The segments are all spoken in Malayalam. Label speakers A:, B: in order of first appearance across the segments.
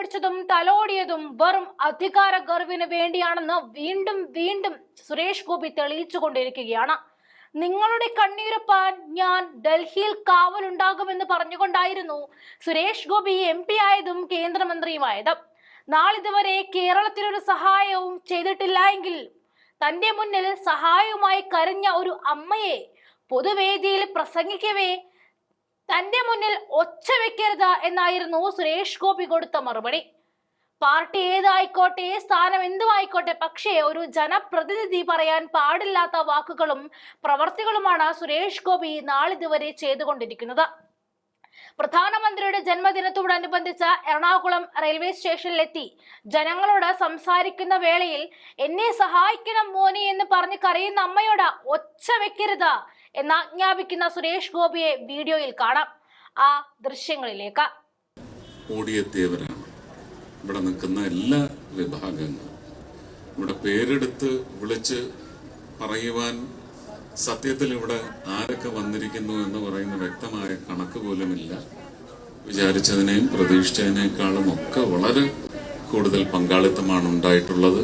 A: പിടിച്ചതും തലോടിയതും വെറും അധികാര ഗർവിന് വേണ്ടിയാണെന്ന് വീണ്ടും വീണ്ടും സുരേഷ് ഗോപി തെളിയിച്ചുകൊണ്ടിരിക്കുകയാണ്. നിങ്ങളുടെ കണ്ണീരപ്പാൻ ഞാൻ ഡൽഹിയിൽ കാവലുണ്ടാകുമെന്ന് പറഞ്ഞുകൊണ്ടായിരുന്നു സുരേഷ് ഗോപി എം പി ആയതും കേന്ദ്രമന്ത്രിയുമായത്. നാളിതുവരെ കേരളത്തിനൊരു സഹായവും ചെയ്തിട്ടില്ല എങ്കിൽ തന്റെ മുന്നിൽ സഹായവുമായി കരഞ്ഞ ഒരു അമ്മയെ പൊതുവേദിയിൽ പ്രസംഗിക്കവേ തന്റെ മുന്നിൽ ഒച്ച വെക്കരുത് എന്നായിരുന്നു സുരേഷ് ഗോപി കൊടുത്ത മറുപടി. പാർട്ടി ഏതായിക്കോട്ടെ സ്ഥാനം എന്തുമായിക്കോട്ടെ പക്ഷേ ഒരു ജനപ്രതിനിധി പറയാൻ പാടില്ലാത്ത വാക്കുകളും പ്രവർത്തികളുമാണ് സുരേഷ് ഗോപി നാളിതുവരെ ചെയ്തുകൊണ്ടിരിക്കുന്നത്. പ്രധാനമന്ത്രിയുടെ ജന്മദിനത്തോടനുബന്ധിച്ച് എറണാകുളം റെയിൽവേ സ്റ്റേഷനിലെത്തി. ജനങ്ങളോട് സംസാരിക്കുന്ന വേളയിൽ എന്നെ സഹായിക്കണം മോനെ എന്ന് പറഞ്ഞ് കരയുന്ന അമ്മയോട് ഒച്ച വെക്കരുത്. എന്ന് ആജ്ഞാപിക്കുന്ന സുരേഷ് ഗോപിയെ വീഡിയോയിൽ കാണാം. ആ ദൃശ്യങ്ങളിലേക്ക്.
B: ഓടിയെത്തിയവരാണ്. ഇവിടെ നിൽക്കുന്ന എല്ലാ വിഭാഗങ്ങളും. ഇവിടെ പേരെടുത്ത് വിളിച്ച് പറയുവാൻ സത്യത്തിൽ ഇവിടെ ആരൊക്കെ വന്നിരിക്കുന്നു എന്ന് പറയുന്ന വ്യക്തമായ കണക്ക് പോലുമില്ല. വിചാരിച്ചതിനെയും പ്രതീക്ഷിച്ചതിനേക്കാളും ഒക്കെ വളരെ കൂടുതൽ പങ്കാളിത്തമാണ് ഉണ്ടായിട്ടുള്ളത്.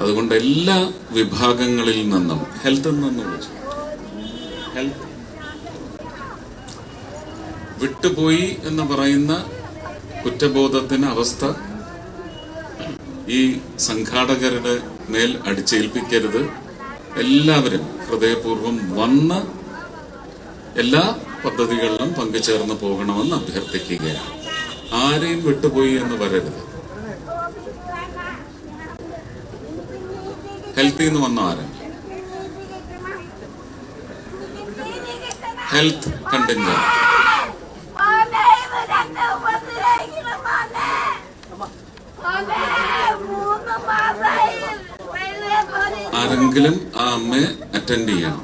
B: അതുകൊണ്ട് എല്ലാ വിഭാഗങ്ങളിൽ നിന്നും ഹെൽത്തിൽ നിന്നും വിളിച്ചു. ഹെൽത്ത്. വിട്ടുപോയി എന്ന് പറയുന്ന കുറ്റബോധത്തിന് അവസ്ഥ ഈ സംഘാടകരുടെ മേൽ അടിച്ചേൽപ്പിക്കരുത്. എല്ലാവരും ഹൃദയപൂർവം വന്ന് എല്ലാ പദ്ധതികളിലും പങ്കുചേർന്ന് പോകണമെന്ന് അഭ്യർത്ഥിക്കുകയാണ്. ആരെയും വിട്ടുപോയി എന്ന് വരരുത്. ഹെൽത്തിൽ നിന്ന് വന്ന ആരും ഹെൽത്ത് കണ്ടിഞ്ചന്റ്
C: മോനെ ഇവരെന്നെ ഉപദ്രവിക്കണം മോനെ. മോനെ, മൂന്ന് മാസായി റെയിൽവേ പോലീസ്
B: ആരെങ്കിലും ആ അമ്മയെ അറ്റൻഡ് ചെയ്യണം.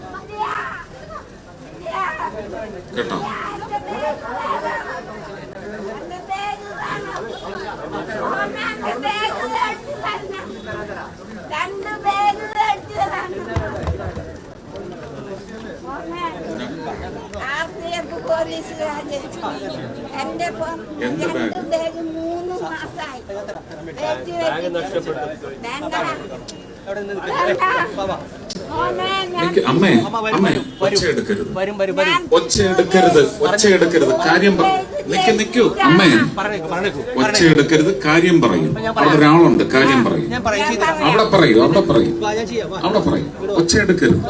B: കേട്ടോ
C: എന്റെ ബാഗ് വേണം. മോനെ, എന്റെ ബാഗ് മേടിച്ച് തരണം. രണ്ട് ബാഗ് മേടിച്ച് തരണം. മോനെ, RPF പോലീസുകാര് എന്റെ? രണ്ട് ബാഗ്? മൂന്ന് മാസായി. വെച്ച്
B: അമ്മേ അമ്മേ ഒച്ച എടുക്കരുത്.
D: വരും വരും വരും.
B: ഒച്ച എടുക്കരുത് ഒച്ച എടുക്കരുത്. കാര്യം പറ. നിക്ക് നിക്കൂ. അമ്മേ. ഒച്ച എടുക്കരുത് കാര്യം പറയും. അവിടെ ഒരാളുണ്ട് കാര്യം പറയും. അവിടെ പറയൂ. അവിടെ പറയും.
D: വാ, ഞാൻ ചെയ്യാം. വാ.
B: അവിടെ പറയും. ഒച്ച എടുക്കരുത്.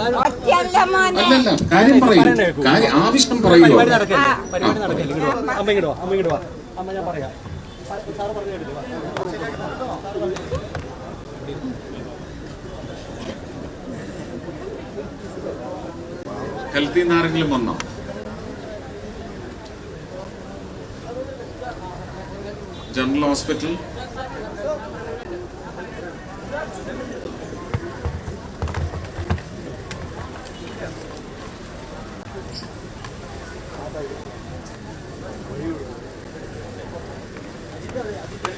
B: അല്ലല്ല കാര്യം പറയും. കാര്യം ആവശ്യം പറയൂ
D: പരിപാടി
B: അവിടെ.
D: നടക്കല്ലേ? ഇങ്ങോട്ട് വാ. അമ്മ ഇങ്ങോട്ട് വാ. അമ്മ ഇങ്ങോട്ട് വാ. അമ്മ ഞാൻ പറയാം. സാറ് പറഞ്ഞു കേട്ടില്ലേ? വാ.
B: ഹെൽത്തിൽ നിന്ന് ആരെങ്കിലും വന്നോ? General Hospital. Thank